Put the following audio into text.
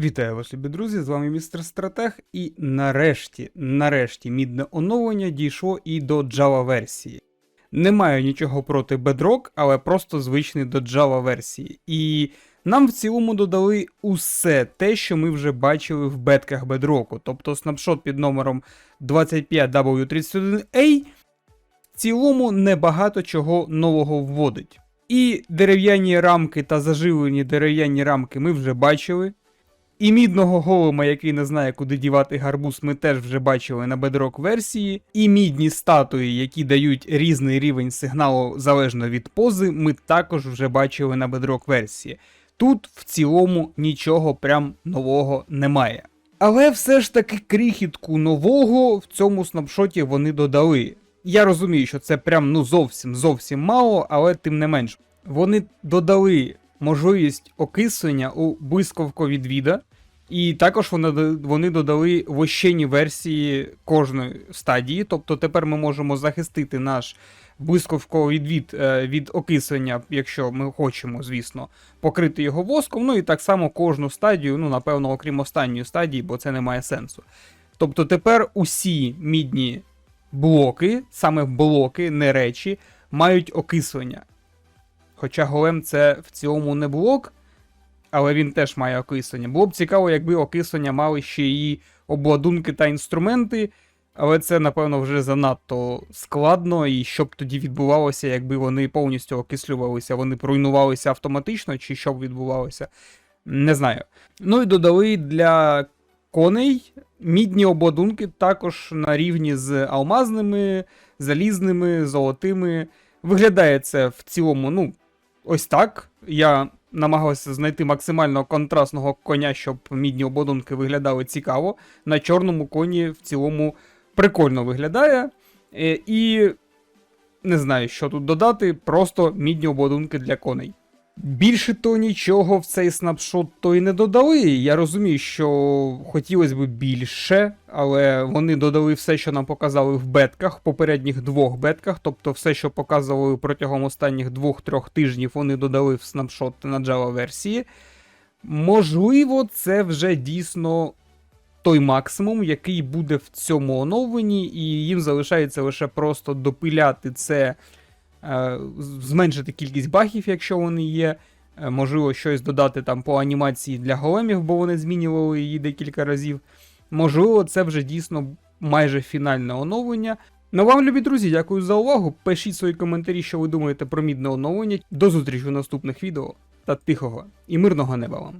Вітаю вас, любі друзі! З вами містер Стратег. І нарешті, нарешті, мідне оновлення дійшло і до Java версії. Не маю нічого проти Bedrock, але просто звичний до Java версії. І нам в цілому додали усе те, що ми вже бачили в бетках Bedrock. Тобто снапшот під номером 25W31A в цілому небагато чого нового вводить. І дерев'яні рамки та заживлені дерев'яні рамки ми вже бачили. І мідного голема, який не знає, куди дівати гарбуз, ми теж вже бачили на бедрок версії. І мідні статуї, які дають різний рівень сигналу залежно від пози, ми також вже бачили на бедрок версії. Тут в цілому нічого прям нового немає. Але все ж таки крихітку нового в цьому снапшоті вони додали. Я розумію, що це прям ну зовсім зовсім мало, але тим не менш. Вони додали можливість окислення у блискавковідвіда, і також вони, вони додали вощені версії кожної стадії. Тобто тепер ми можемо захистити наш блискавковідвід е, від окислення, якщо ми хочемо, звісно, покрити його воском. Ну і так само кожну стадію, ну напевно, окрім останньої стадії, бо це не має сенсу. Тобто тепер усі мідні блоки, саме блоки, не речі, мають окислення. Хоча голем це в цілому не блок, але він теж має окислення. Було б цікаво, якби окислення мали ще і обладунки та інструменти, але це, напевно, вже занадто складно, і що б тоді відбувалося, якби вони повністю окислювалися, вони б руйнувалися автоматично, чи що б відбувалося. Не знаю. Ну і додали для коней мідні обладунки також на рівні з алмазними, залізними, золотими. Виглядає це в цілому, ну, ось так. Я намагався знайти максимально контрастного коня, щоб мідні обладунки виглядали цікаво. На чорному коні в цілому прикольно виглядає. Е, І не знаю, що тут додати, просто мідні обладунки для коней. Більше то нічого в цей снапшот то й не додали. Я розумію, що хотілося б більше, але вони додали все, що нам показали в бетках, попередніх двох бетках, тобто все, що показували протягом останніх двох-трьох тижнів, вони додали в снапшот на Java версії. Можливо, це вже дійсно той максимум, який буде в цьому оновленні, і їм залишається лише просто допиляти це е, зменшити кількість багів, якщо вони є. Е, Можливо, щось додати там по анімації для големів, бо вони змінювали її декілька разів. Можливо, це вже дійсно майже фінальне оновлення. Ну вам, любі друзі, дякую за увагу. Пишіть свої коментарі, що ви думаєте про мідне оновлення. До зустрічі в наступних відео та тихого і мирного неба вам.